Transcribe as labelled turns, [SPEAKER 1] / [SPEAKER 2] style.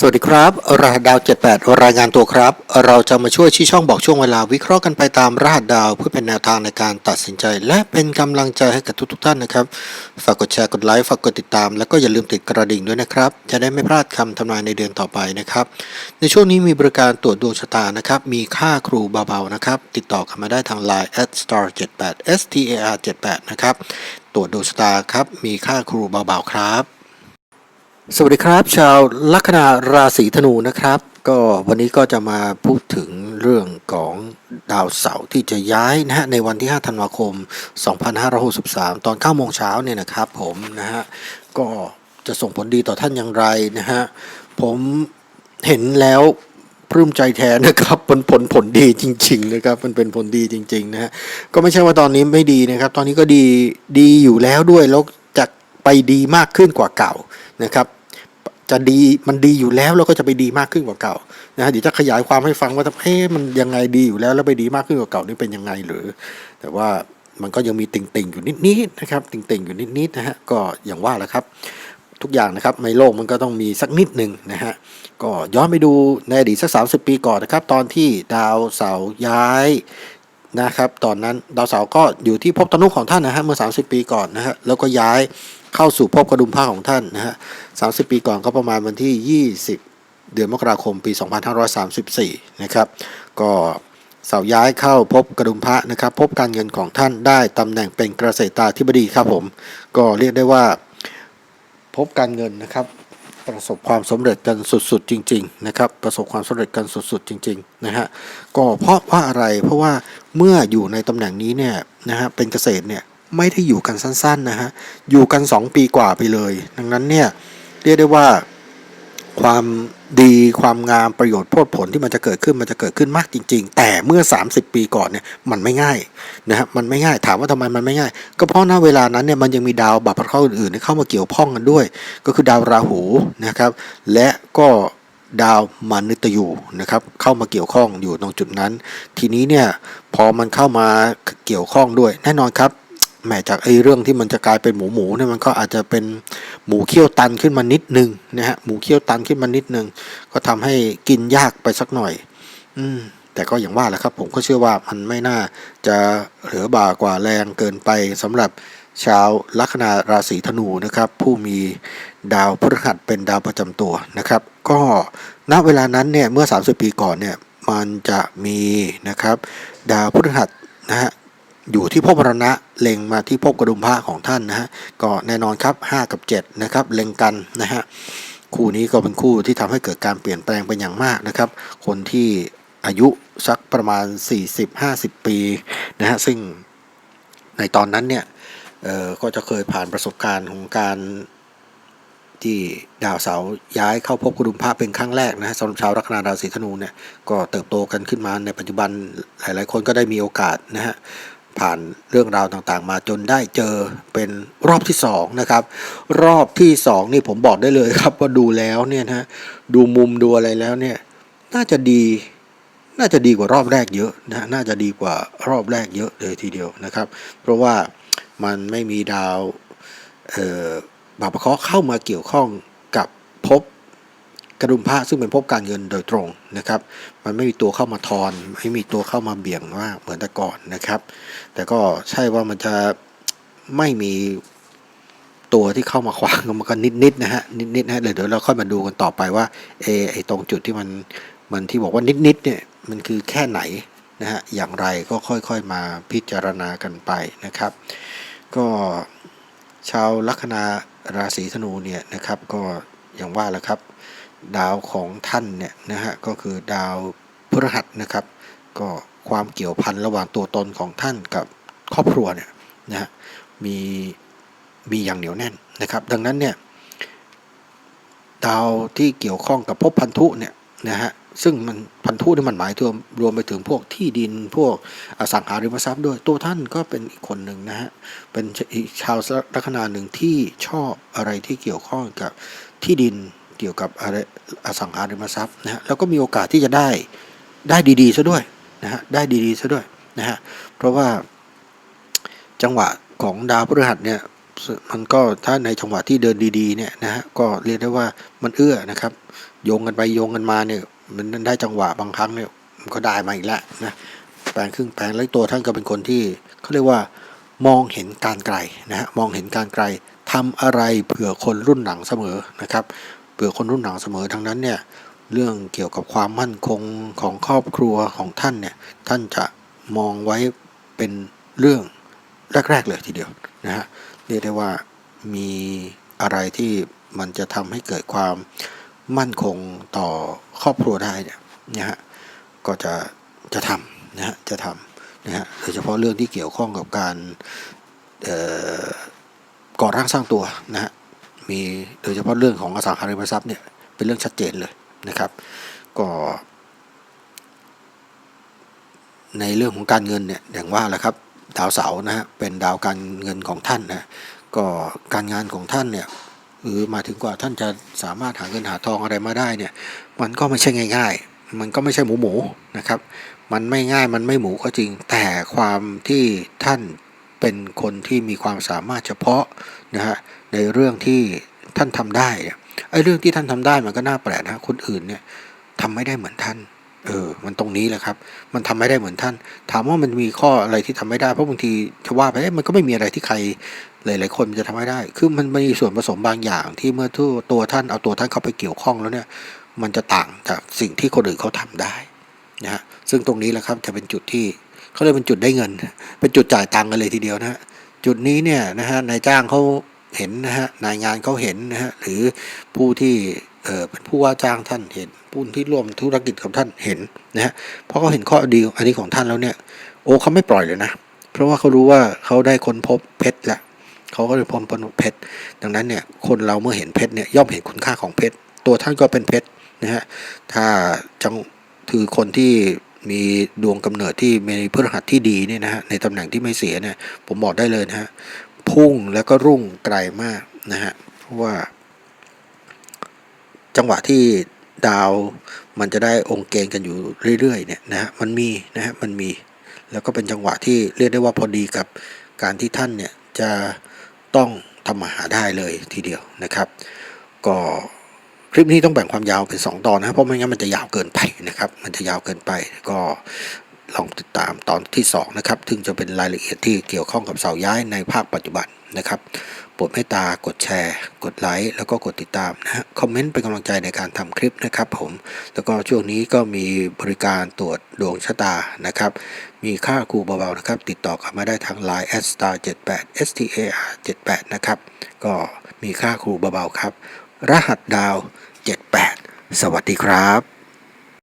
[SPEAKER 1] สวัสดีครับ รหัสดาว 78 รายงานตัวครับ เราจะมาช่วยชี้ช่องบอกช่วงเวลาวิเคราะห์กันไปตามรหัสดาวเพื่อเป็นแนวทางในการตัดสินใจ และเป็นกำลังใจให้กับทุกๆท่านนะครับ ฝากกดแชร์ กดไลค์ ฝากกดติดตาม แล้วก็อย่าลืมติดกระดิ่งด้วยนะครับ จะได้ไม่พลาดคำทำนายในเดือนต่อไปนะครับ ในช่วงนี้มีบริการตรวจดวงชะตานะครับ มีค่าครูเบาๆนะครับ ติดต่อกันมาได้ทาง Line star 78 s t a r 78 นะครับ ตรวจดวงชะตาครับ มีค่าครูเบาๆครับ สวัสดีครับ ชาวลัคนาราศีธนูนะครับ ก็วันนี้ก็จะมาพูดถึงเรื่องของดาวเสาร์ที่จะย้ายนะฮะในวันที่ 5 ธันวาคม 2563 ตอน9โมงเช้าเนี่ยนะครับผมนะฮะก็จะส่งผลดีต่อท่านอย่างไรนะฮะผมเห็นแล้วปลื้มใจแทนนะครับผลผลผลดีจริง ๆ นะครับมันเป็นผลดีจริงๆนะฮะก็ไม่ใช่ว่าตอนนี้ไม่ดีนะครับ ตอนนี้ก็ดีดีอยู่แล้วด้วยแล้วจะไปดีมากขึ้นกว่าเก่านะครับ จะดีมันดีอยู่แล้วแล้วก็จะไปดีมากขึ้นกว่าเก่านะฮะเดี๋ยวจะขยายความให้ฟังว่าเอ๊ะมันยังไงดีอยู่แล้วแล้วไปดีมากขึ้นกว่าเก่านี่เป็นยังไงหรือ แต่ว่ามันก็ยังมีติ่งๆอยู่นิดๆนะครับ ติ่งๆอยู่นิดๆนะฮะก็อย่างว่าแหละครับ ทุกอย่างนะครับในโลกมันก็ต้องมีสักนิดหนึ่งนะฮะก็ย้อนไปดูในอดีตสักสาปีก่อนนะครับ ตอนที่ดาวเสาร์ย้ายนะครับ ตอนนั้นดาวเสาร์ก็อยู่ที่ภพตนุของท่านนะฮะเมื่อ 30 ปีก่อนนะฮะแล้วก็ย้าย เข้าสู่ภพกระดุมผ้าของท่านนะฮะ30ปีก่อนก็ประมาณวันที่ 20 เดือนมกราคมปี 2534 นะครับก็เสาย้ายเข้าพบกระดุมพระนะครับ พบการเงินของท่านได้ตำแหน่งเป็นเกษตราธิบดีครับผม ก็เรียกได้ว่าพบการเงินนะครับ ประสบความสำเร็จกันสุดๆจริง ๆ นะครับ ประสบความสำเร็จกันสุดๆจริงๆนะฮะก็เพราะว่าอะไรเพราะว่าเมื่ออยู่ในตำแหน่งนี้เนี่ยนะฮะเป็นเกษตรเนี่ย ไม่ได้อยู่กันสั้นๆนะฮะ อยู่กัน 2 ปีกว่าไปเลย ดังนั้นเนี่ยเรียกได้ว่าความดีความงามประโยชน์โพดผลที่มันจะเกิดขึ้นมันจะเกิดขึ้นมากจริง ๆ แต่เมื่อ 30 ปีก่อนเนี่ยมันไม่ง่ายนะฮะมันไม่ง่ายถามว่าทำไมมันไม่ง่าย ก็เพราะณเวลานั้นเนี่ยมันยังมีดาวบัพเคราะห์อื่นๆที่เข้ามาเกี่ยวข้องกันด้วย ก็คือดาวราหูนะครับ และก็ดาวมานิตยูนะครับเข้ามาเกี่ยวข้องอยู่ตรงจุดนั้น ทีนี้เนี่ยพอมันเข้ามาเกี่ยวข้องด้วย แน่นอนครับ แหมจากไอ้เรื่องที่มันจะกลายเป็นหมูหมูเนี่ยมันก็อาจจะเป็นหมูเคี่ยวตันขึ้นมานิดนึงนะฮะหมูเคี่ยวตันขึ้นมานิดนึง ก็ทำให้กินยากไปสักหน่อย อืมแต่ก็อย่างว่าแหละครับ ผมก็เชื่อว่ามันไม่น่าจะเหลือบ่ากว่าแรงเกินไปสำหรับชาวลัคนาราศีธนูนะครับ ผู้มีดาวพฤหัสเป็นดาวประจำตัวนะครับ ก็ณเวลานั้นเนี่ยเมื่อ 30 ปีก่อนเนี่ยมันจะมีนะครับ ดาวพฤหัสนะฮะ อยู่ที่ภพมรณะเล็งมาที่ภพกระดุมพระของท่านนะฮะก็แน่นอนครับ 5 กับ 7 นะครับ เล็งกันนะฮะคู่นี้ก็เป็นคู่ที่ทำให้เกิดการเปลี่ยนแปลงเป็นอย่างมากนะครับ คนที่อายุสักประมาณ 40-50 ปีนะฮะซึ่งในตอนนั้นเนี่ยเอ่อก็จะเคยผ่านประสบการณ์ของการที่ดาวเสาร์ย้ายเข้าพบกระดุมพระเป็นครั้งแรกนะฮะสำหรับชาวลัคนาราศีธนูเนี่ยก็เติบโตกันขึ้นมาในปัจจุบันหลายๆ คนก็ได้มีโอกาสนะฮะ ผ่านเรื่องราวต่างๆ มาจนได้เจอเป็นรอบที่สองนะครับ รอบที่สองนี่ผมบอกได้เลยครับว่าดูแล้วเนี่ยนะดูมุมดูอะไรแล้วเนี่ย น่าจะดี น่าจะดีกว่ารอบแรกเยอะนะน่าจะดีกว่ารอบแรกเยอะเลยทีเดียวนะครับ เพราะว่ามันไม่มีดาวบาปะเคาะเข้ามาเกี่ยวข้องกับ กระดุมพระซึ่งเป็นภพการเงินโดยตรงนะครับ มันไม่มีตัวเข้ามาทอน ไม่มีตัวเข้ามาเบี่ยงมาเหมือนแต่ก่อนนะครับ แต่ก็ใช่ว่ามันจะไม่มีตัวที่เข้ามาขวางมันก็นิดๆนะฮะนิดๆนะฮะเดี๋ยวเราค่อยมาดูกันต่อไปว่าเออไอตรงจุดที่มันมันที่บอกว่านิดๆเนี่ยมันคือแค่ไหนนะฮะอย่างไรก็ค่อยๆมาพิจารณากันไปนะครับ ก็ชาวลัคนาราศีธนูเนี่ยนะครับ ก็อย่างว่าแหละครับ ดาวของท่านเนี่ยนะฮะก็คือดาวพฤหัสนะครับ ก็ความเกี่ยวพันระหว่างตัวตนของท่านกับครอบครัวเนี่ยนะฮะมีมีอย่างเหนียวแน่นนะครับ ดังนั้นเนี่ยดาวที่เกี่ยวข้องกับภพพันธุเนี่ยนะฮะซึ่งมันพันธุนี่มันหมายถึงรวมไปถึงพวกที่ดินพวกอสังหาริมทรัพย์ด้วยตัวท่านก็เป็นอีกคนหนึ่งนะฮะเป็นอีกชาวลัคนาหนึ่งที่ชอบอะไรที่เกี่ยวข้องกับที่ดิน เกี่ยวกับอะไรอสังหาริมทรัพย์นะฮะแล้วก็มีโอกาสที่จะได้ได้ดีๆซะด้วยนะฮะได้ดีๆซะด้วยนะฮะเพราะว่าจังหวะของดาวพฤหัสเนี่ยมันก็ถ้าในจังหวะที่เดินดีๆเนี่ยนะฮะก็เรียกได้ว่ามันเอื้อนะครับ โยงกันไปโยงกันมาเนี่ยมันได้จังหวะบางครั้งเนี่ยมันก็ได้มาอีกแล้วนะแปลงครึ่งแปลงแล้วตัวท่านก็เป็นคนที่เขาเรียกว่ามองเห็นการไกลนะฮะมองเห็นการไกลทำอะไรเผื่อคนรุ่นหลังเสมอนะครับ เผื่อคนรุ่นหลังเสมอทั้งนั้นเนี่ยเรื่องเกี่ยวกับความมั่นคงของครอบครัวของท่านเนี่ยท่านจะมองไว้เป็นเรื่องแรก ๆ เลยทีเดียวนะฮะเรียกได้ว่ามีอะไรที่มันจะทำให้เกิดความมั่นคงต่อครอบครัวได้เนี่ยนะฮะก็จะจะทำนะฮะจะทำนะฮะโดยเฉพาะเรื่องที่เกี่ยวข้องกับการก่อร่างสร้างตัวนะฮะ มีโดยเฉพาะเรื่องของอสังหาริมทรัพย์เนี่ยเป็นเรื่องชัดเจนเลยนะครับ ก็ในเรื่องของการเงินเนี่ยอย่างว่าแหละครับดาวเสาร์นะฮะเป็นดาวการเงินของท่านนะก็การงานของท่านเนี่ยหรือมาถึงกว่าท่านจะสามารถหาเงินหาทองอะไรมาได้เนี่ยมันก็ไม่ใช่ง่าย ๆ มันก็ไม่ใช่หมูหมูนะครับ มันไม่ง่ายมันไม่หมูก็จริงแต่ความที่ท่าน เป็นคนที่มีความสามารถเฉพาะนะฮะในเรื่องที่ท่านทำได้เนี่ยไอ้เรื่องที่ท่านทำได้มันก็น่าแปลกนะคนอื่นเนี่ยทำไม่ได้เหมือนท่านเออ มันตรงนี้แหละครับ มันทำไม่ได้เหมือนท่าน ถามว่ามันมีข้ออะไรที่ทำไม่ได้ เพราะบางทีจะว่าไปมันก็ไม่มีอะไรที่ใครหลาย ๆ คนจะทำไม่ได้ คือมันมีส่วนผสมบางอย่างที่เมื่อตัวตัวท่านเอาตัวท่านเข้าไปเกี่ยวข้องแล้วเนี่ย มันจะต่างจากสิ่งที่คนอื่นเขาทำได้นะฮะ ซึ่งตรงนี้แหละครับจะเป็นจุดที่ เขาเรียกเป็นจุดได้เงิน เป็นจุดจ่ายตังค์กันเลยทีเดียวนะฮะจุดนี้เนี่ยนะฮะนายจ้างเขาเห็นนะฮะนายงานเขาเห็นนะฮะหรือผู้ที่เออเป็นผู้ว่าจ้างท่านเห็นผู้ที่ร่วมธุรกิจกับท่านเห็นนะฮะเพราะเขาเห็นข้อดีอันนี้ของท่านแล้วเนี่ย โอ้เขาไม่ปล่อยเลยนะ เพราะว่าเขารู้ว่าเขาได้ค้นพบเพชรล้วเขาก็เลยพบพบเพชรดังนั้นเนี่ยคนเราเมื่อเห็นเพชรเนี่ยย่อมเห็นคุณค่าของเพชรตัวท่านก็เป็นเพชรนะฮะถ้าจังคือคนที่ มีดวงกำเนิดที่มีพฤหัสที่ดีเนี่ยนะฮะในตำแหน่งที่ไม่เสียเนี่ยผมบอกได้เลยนะฮะพุ่งแล้วก็รุ่งไกลมากนะฮะเพราะว่า จังหวะที่ดาวมันจะได้องค์เกณฑ์กันอยู่เรื่อยๆเนี่ยนะฮะมันมีนะฮะมันมี แล้วก็เป็นจังหวะที่เรียกได้ว่าพอดีกับการที่ท่านเนี่ยจะต้องทำมาหาได้เลยทีเดียวนะครับ ก็ ลิปนี้ต้องแบ่งความยาวเป็น 2 ตอนนะเพราะไม่งั้นมันจะยาวเกินไปนะครับ มันจะยาวเกินไปก็ลองติดตามตอนที่ 2 นะครับ ซึ่งจะเป็นรายละเอียดที่เกี่ยวข้องกับเสาย้ายในภาคปัจจุบันนะครับโปรดเมตตากดแชร์ กดไลค์ แล้วก็กดติดตามนะฮะคอมเมนต์เป็นกำลังใจในการทำคลิปนะครับผม แล้วก็ช่วงนี้ก็มีบริการตรวจดวงชะตานะครับ มีค่าครูเบาๆนะครับ ติดต่อกลับมาได้ทาง Line star 78 star 78นะครับ ก็มีค่าครูเบาๆครับ รหัสดาว 78 สวัสดีครับ